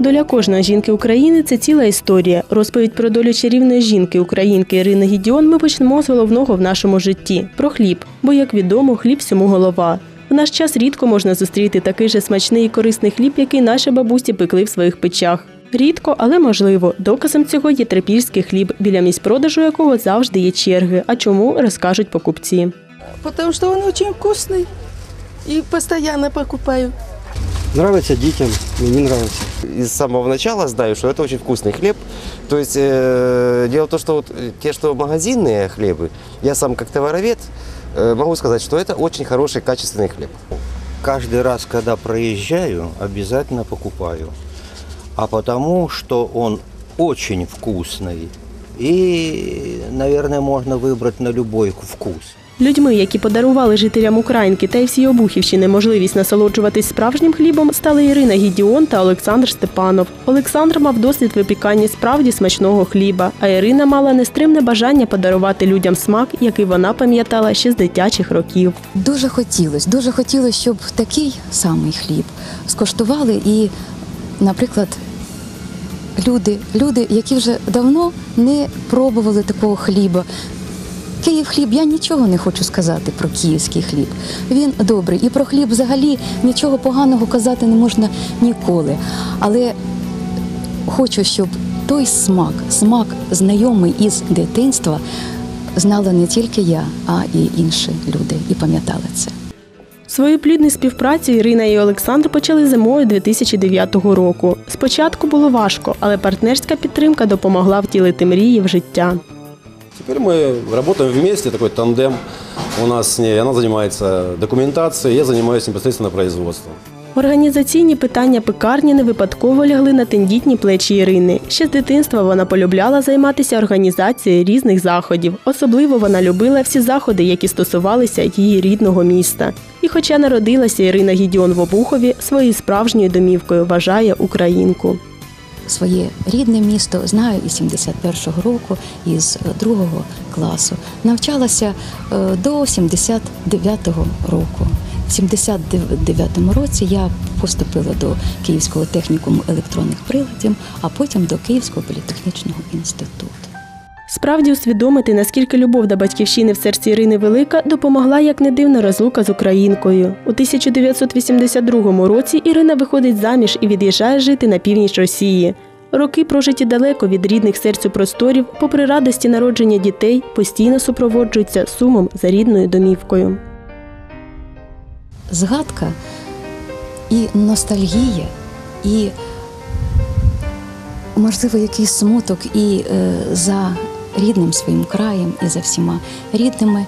Доля кожної жінки України це ціла історія. Розповідь про долю чарівної жінки українки Ірини Гідіон ми почнемо з головного в нашому житті про хліб. Бо, як відомо, хліб всьому голова. В наш час рідко можна зустріти такий же смачний і корисний хліб, який наші бабусі пекли в своїх печах. Рідко, але можливо. Доказом цього є трипільський хліб, біля місць продажу якого завжди є черги. А чому розкажуть покупці. Потому что он очень вкусный и постоянно покупаю. Нравится детям, мне нравится. Из самого начала знаю, что это очень вкусный хлеб. То есть э, дело в том, что вот э, те, что магазинные хлебы, я сам как товаровед э, могу сказать, что это очень хороший, качественный хлеб. Каждый раз, когда проезжаю, обязательно покупаю. А потому, что он очень вкусный. И, наверное, можно выбрать на любой вкус. Людьми, які подарували жителям Українки та й всій Обухівщини можливість насолоджуватись справжнім хлібом, стали Ірина Гідіон та Олександр Степанов. Олександр мав досвід випікання справді смачного хліба, а Ірина мала нестримне бажання подарувати людям смак, який вона пам'ятала ще з дитячих років. Дуже хотілося, дуже хотілося, щоб такий самий хліб скоштували і, наприклад, люди, люди, які вже давно не пробували такого хліба. Київ хліб, я нічого не хочу сказати про київський хліб. Він добрий. І про хліб взагалі нічого поганого казати не можна ніколи. Але хочу, щоб той смак, смак знайомий із дитинства, знала не тільки я, а і інші люди, і пам'ятали це. Свою плідну співпрацю Ірина і Олександр почали зимою 2009 року. Спочатку було важко, але партнерська підтримка допомогла втілити мрії в життя. Теперь мы работаем вместе, такой тандем у нас с ней. Она занимается документацией, я занимаюсь непосредственно производством. Організаційні питання пекарні не випадково лягли на тендітні плечі Ірини. Ще з дитинства вона полюбляла займатися організацією різних заходів. Особливо вона любила всі заходи, які стосувалися її рідного міста. І хоча народилася Ірина Гідіон в Обухові, своєю справжньою домівкою вважає українку. Своє рідне місто знаю із 71-го року, із е, другого класу. Навчалася е, до 79-го року. В 79-му році я поступила до Київського технікуму електронних приладів, а потім до Київського політехнічного інституту. Справді усвідомити, наскільки любов до батьківщини в серці Ірини велика, допомогла як не дивна розлука з українкою. У 1982 році Ірина виходить заміж і від'їжджає жити на північ Росії. Роки прожиті далеко від рідних серцю просторів, попри радості народження дітей, постійно супроводжуються сумом за рідною домівкою. Згадка і ностальгія, і, можливо, якийсь смуток і е, за рідним своїм краєм, і за всіма рідними.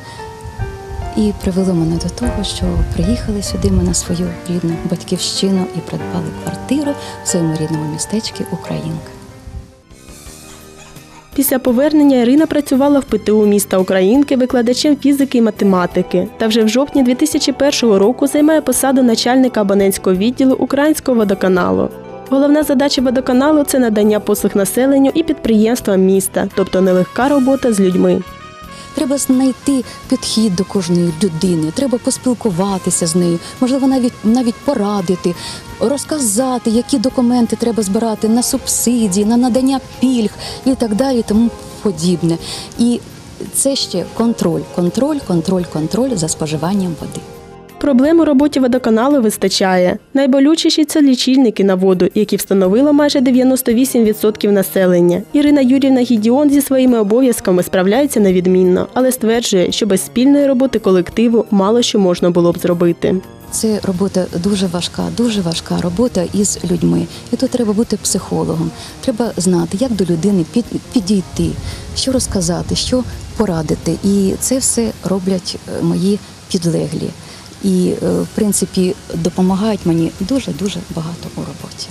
І привело мене до того, що приїхали сюди ми на свою рідну батьківщину і придбали квартиру в своєму рідному містечку Українка. Після повернення Ірина працювала в ПТУ міста Українки викладачем фізики і математики. Та вже в жовтні 2001 року займає посаду начальника абонентського відділу Українського водоканалу. Головна задача водоканалу це надання послуг населенню і підприємствам міста, тобто нелегка робота з людьми. Треба знайти підхід до кожної людини, треба поспілкуватися з нею, можливо, навіть навіть порадити, розказати, які документи треба збирати на субсидії, на надання пільг і так далі, тому подібне. І це ще контроль, контроль, контроль, контроль за споживанням води. Проблем у роботі водоканалу вистачає. Найболючіші це лічильники на воду, які встановило майже 98% населення. Ірина Юрівна Гідіон зі своїми обов'язками справляється невідмінно, але стверджує, що без спільної роботи колективу мало що можна було б зробити. Це робота дуже важка, дуже важка робота із людьми. І тут треба бути психологом. Треба знати, як до людини під, підійти, що розказати, що порадити. І це все роблять е, мої підлеглі. І, е, в принципі, допомагають мені дуже дуже багато у роботі.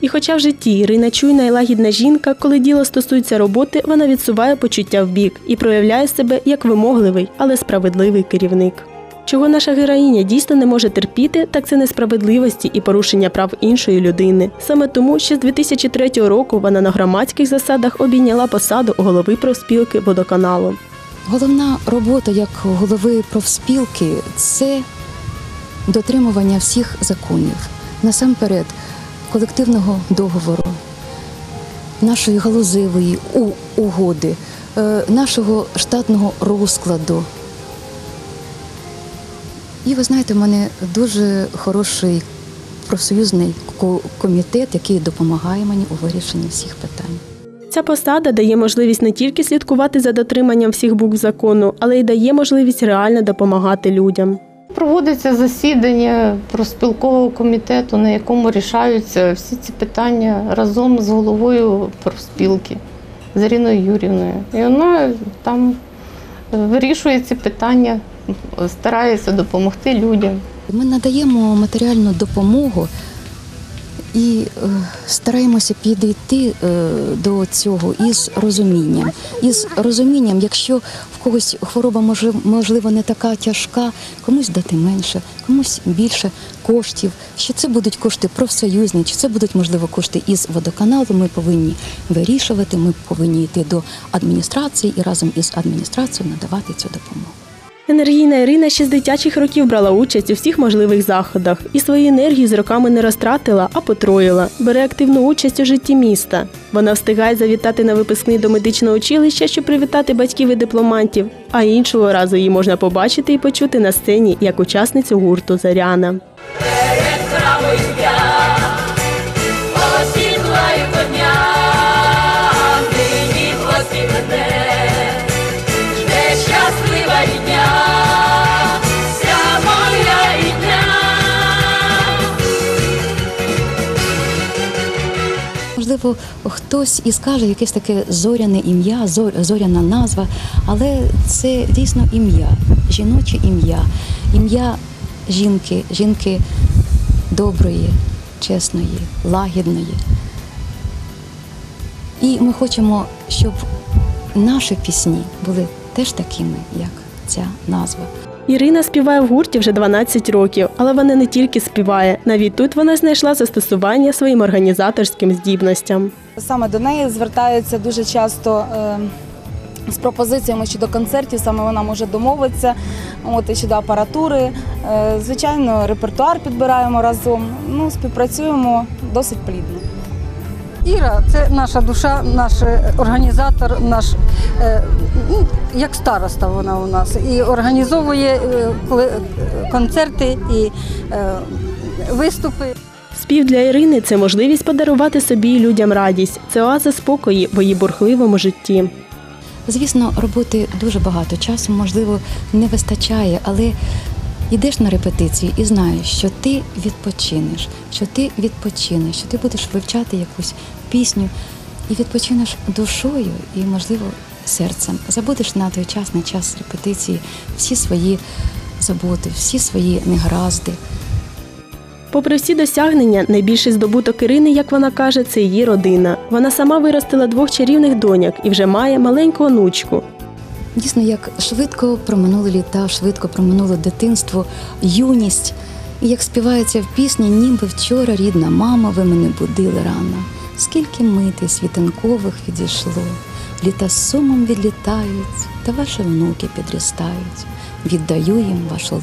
І хоча в житті Ірина чуйна і лагідна жінка, коли діло стосується роботи, вона відсуває почуття в бік і проявляє себе як вимогливий, але справедливий керівник. Чого наша героїня дійсно не може терпіти, так це несправедливості і порушення прав іншої людини. Саме тому ще з 2003 року вона на громадських засадах обійняла посаду голови профспілки водоканалу. Головна робота як голови профспілки це дотримування всіх законів. Насамперед, колективного договору, нашої галузевої угоди, е, нашого штатного розкладу. І ви знаєте, в мене дуже хороший профсоюзний комітет, який допомагає мені у вирішенні всіх питань. Ця посада дає можливість не тільки слідкувати за дотриманням всіх букв закону, але й дає можливість реально допомагати людям. Проводиться засідання профспілкового комітету, на якому рішаються всі ці питання разом з головою профспілки з Іриною Юрівною. І вона там е, вирішує ці питання, старається допомогти людям. Ми надаємо матеріальну допомогу і е, стараємося підійти е, до цього із розумінням. Із розумінням, якщо в когось хвороба може, можливо не така тяжка, комусь дати менше, комусь більше коштів. Що це будуть кошти профсоюзні, чи це будуть можливо кошти із водоканалу. Ми повинні вирішувати. Ми повинні йти до адміністрації і разом із адміністрацією надавати цю допомогу. Енергійна Ірина ще з дитячих років брала участь у всіх можливих заходах і свою енергію з роками не розтратила, а потроїла. Бере активну участь у житті міста. Вона встигає завітати на випускний до медичного училища, щоб привітати батьків і дипломантів. А іншого разу її можна побачити і почути на сцені як учасницю гурту Заряна. Можливо, хтось і скаже якесь таке зоряне ім'я, зор- зоряна назва, але це дійсно ім'я, жіноче ім'я, ім'я жінки, жінки доброї, чесної, лагідної. І ми хочемо, щоб наші пісні були теж такими, як ця назва. Ірина співає в гурті вже 12 років, але вона не тільки співає. Навіть тут вона знайшла застосування своїм організаторським здібностям. Саме до неї звертаються дуже часто е, з пропозиціями щодо концертів, саме вона може домовитися. От і щодо апаратури. Е, звичайно, репертуар підбираємо разом. Ну, співпрацюємо досить плідно. Іра це наша душа, наш е, організатор, наш е, ну, як староста вона у нас і організовує е, е, концерти і е, виступи. Спів для Ірини це можливість подарувати собі і людям радість. Це оаза спокої в її бурхливому житті. Звісно, роботи дуже багато часу, можливо, не вистачає, але йдеш на репетиції і знаєш, що ти відпочинеш, що ти відпочинеш, що ти будеш вивчати якусь пісню і відпочинеш душою і, можливо, серцем. Забудеш на той час, на час репетиції всі свої заботи, всі свої негаразди. Попри всі досягнення, найбільший здобуток Ірини, як вона каже, це її родина. Вона сама виростила двох чарівних доньок і вже має маленьку онучку. Дійсно, як швидко проминули літа, швидко проминуло дитинство, юність. І як співається в пісні, ніби вчора рідна мама, ви мене будили рано. Скільки мити світанкових відійшло, літа з сумом відлітають, та ваші внуки підростають. Віддаю їм вашу